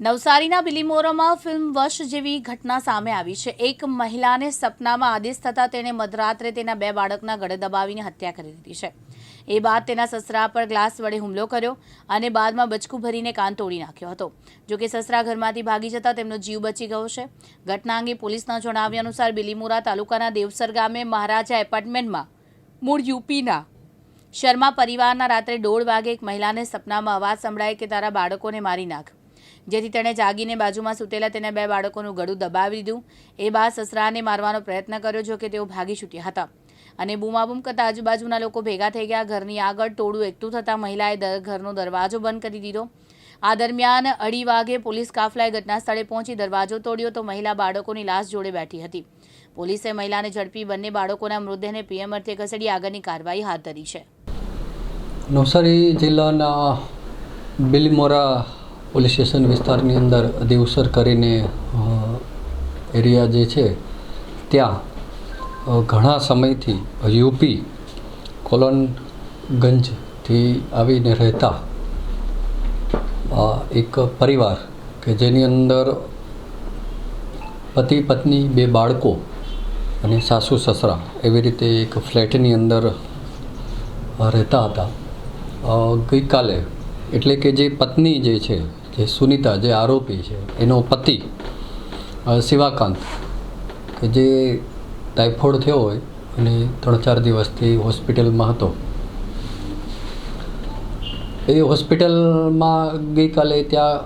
નવસારીના બિલીમોરામાં ફિલ્મ વશ જેવી ઘટના સામે આવી છે. એક મહિલાને સપનામાં આદેશ થતાં તેણે મધરાત્રે તેના બે બાળકના ગળે દબાવીને હત્યા કરી દીધી છે. એ બાદ તેના સસરા પર ગ્લાસ વડે હુમલો કર્યો અને બાદમાં બચકું ભરીને કાન તોડી નાખ્યો હતો. જોકે સસરા ઘરમાંથી ભાગી જતા તેમનો જીવ બચી ગયો છે. ઘટના અંગે પોલીસના જણાવ્યા અનુસાર બિલીમોરા તાલુકાના દેવસર ગામે મહારાજા એપાર્ટમેન્ટમાં મૂળ યુપીના શર્મા પરિવારના રાત્રે દોઢ વાગે એક મહિલાને સપનામાં અવાજ સંભળાય કે તારા બાળકોને મારી નાખ. જેથી તેણે જાગીને બાજુમાં સૂતેલા તેના બે બાળકોનું ગળું દબાવી દીધું. એ બાદ સસરાને મારવાનો પ્રયત્ન કર્યો, જો કે તેઓ ભાગી છૂટ્યા હતા. અને બૂમાબૂમ કરતા આજુબાજુના લોકો ભેગા થઈ ગયા. ઘરની આગળ ટોળું એકઠું થતાં મહિલાએ ઘરનો દરવાજો બંધ કરી દીધો. આ દરમિયાન અઢી વાગે પોલીસ કાફલાએ ઘટના સ્થળે પહોંચી દરવાજો તોડ્યો તો મહિલા બાળકોની લાશ જોડે બેઠી હતી. પોલીસે મહિલાને ઝડપી બંને બાળકોના મૃતદેહને પીએમ અર્થે ખસેડી આગળની કાર્યવાહી હાથ ધરી છે. નવસારી જિલ્લાના બિલીમોરા પોલીસ સ્ટેશન વિસ્તારની અંદર દેવસર કરીને એરિયા જે છે, ત્યાં ઘણા સમયથી યુપી કોલનગંજથી આવીને રહેતા એક પરિવાર કે જેની અંદર પતિ પત્ની બે બાળકો અને સાસુ સસરા એવી રીતે એક ફ્લેટની અંદર રહેતા હતા. ગઈકાલે એટલે કે જે પત્ની જે છે જે સુનિતા, જે આરોપી છે, એનો પતિ શિવાકાંત, કે જે ટાઇફોઇડ થયો હોય અને ત્રણ ચાર દિવસથી હોસ્પિટલમાં હતો. એ હોસ્પિટલમાં ગઈકાલે ત્યાં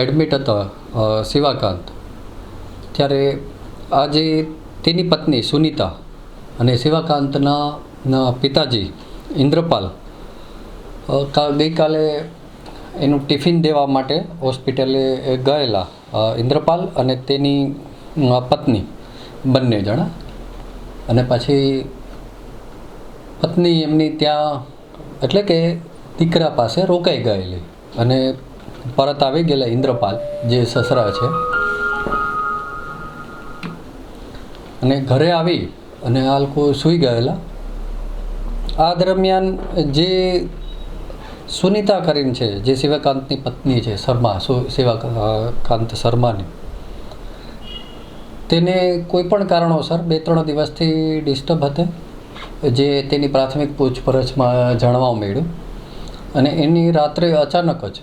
એડમિટ હતા શિવાકાંત. ત્યારે આજે તેની પત્ની સુનિતા અને શિવાકાંતના પિતાજી ઇન્દ્રપાલ ગઈકાલે એનું ટિફિન દેવા માટે હોસ્પિટલે ગયેલા ઇન્દ્રપાલ અને તેની પત્ની, બંને જણા. અને પછી પત્ની એમની ત્યાં, એટલે કે દીકરા પાસે રોકાઈ ગયેલી અને પરત આવી ગયેલા ઇન્દ્રપાલ, જે સસરા છે. અને ઘરે આવી અને આ લોકો સૂઈ ગયેલા. આ દરમિયાન જે સુનિતા કરીને છે, જે શિવકાંતની પત્ની છે, શર્મા, સુ, શિવકાંત શર્માની. તેને કોઈ પણ કારણોસર બે ત્રણ દિવસથી ડિસ્ટર્બ હતે, જે તેની પ્રાથમિક પૂછપરછમાં જાણવા મળ્યું. અને એની રાત્રે અચાનક જ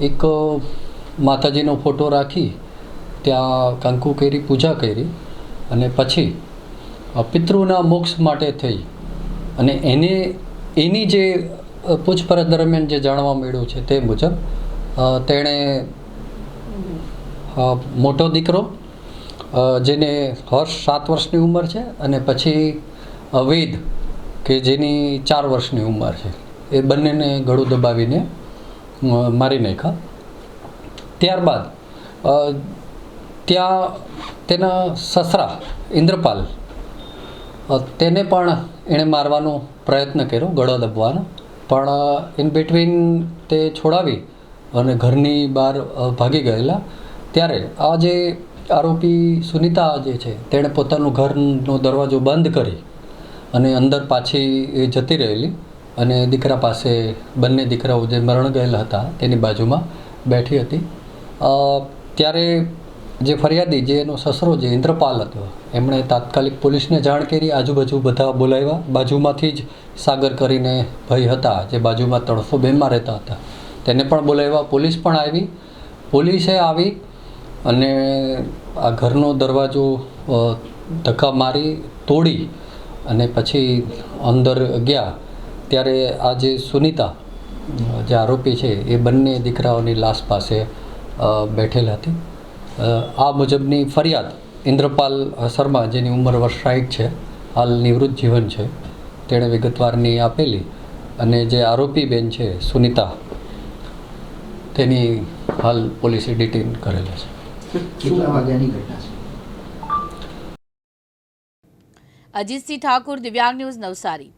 એક માતાજીનો ફોટો રાખી, ત્યાં કંકુ કરી, પૂજા કરી, અને પછી પિતૃના મોક્ષ માટે થઈ. અને એને એની જે પૂછપરછ દરમિયાન જે જાણવા મળ્યું છે તે મુજબ તેણે મોટો દીકરો જેને હર્ષ સાત વર્ષની ઉંમર છે અને પછી વેદ, કે જેની ચાર વર્ષની ઉંમર છે. એ બંનેને ગળું દબાવીને મારી નાખ્યા. ત્યારબાદ ત્યાં તેના સસરા ઇન્દ્રપાલ તેને પણ એણે મારવાનો પ્રયત્ન કર્યો, ગળો દબવાનો. પણ ઇન બિટવીન તે છોડાવી અને ઘરની બહાર ભાગી ગયેલા. ત્યારે આ જે આરોપી સુનિતા જે છે, તેણે પોતાનું ઘરનો દરવાજો બંધ કરી અને અંદર પાછી એ જતી રહેલી અને દીકરા પાસે, બંને દીકરાઓ જે મરણ ગયેલા હતા, તેની બાજુમાં બેઠી હતી. ત્યારે જે ફરિયાદી, જે એનો સસરો જે ઇન્દ્રપાલ હતો, એમણે તાત્કાલિક પોલીસને જાણ કરી, આજુબાજુ બધા બોલાવ્યા. બાજુમાંથી જ સાગર કરીને ભાઈ હતા, જે બાજુમાં ત્રણસો બેમાં રહેતા હતા. તેને પણ બોલાવ્યા. પોલીસ પણ આવી. પોલીસે આવી અને આ ઘરનો દરવાજો ધક્કા મારી તોડી અને પછી અંદર ગયા. ત્યારે આ જે સુનિતા જે આરોપી છે, એ બંને દીકરાઓની લાશ પાસે બેઠેલ હતી. આ મુજબની ફરિયાદ ઇન્દ્રપાલ શર્મા જેની ઉંમર વર્ષ સાઠ છે હાલ નિવૃત્ત જીવન છે તેણે વિગતવારની આપેલી અને જે આરોપી બેન છે સુનિતા તેની હાલ પોલીસે ડિટેન કરેલા છે. કેટલા વાગ્યાની ઘટના છે? અજીતસિંહ ઠાકુર દિવ્યાંગ ન્યૂઝ નવસારી.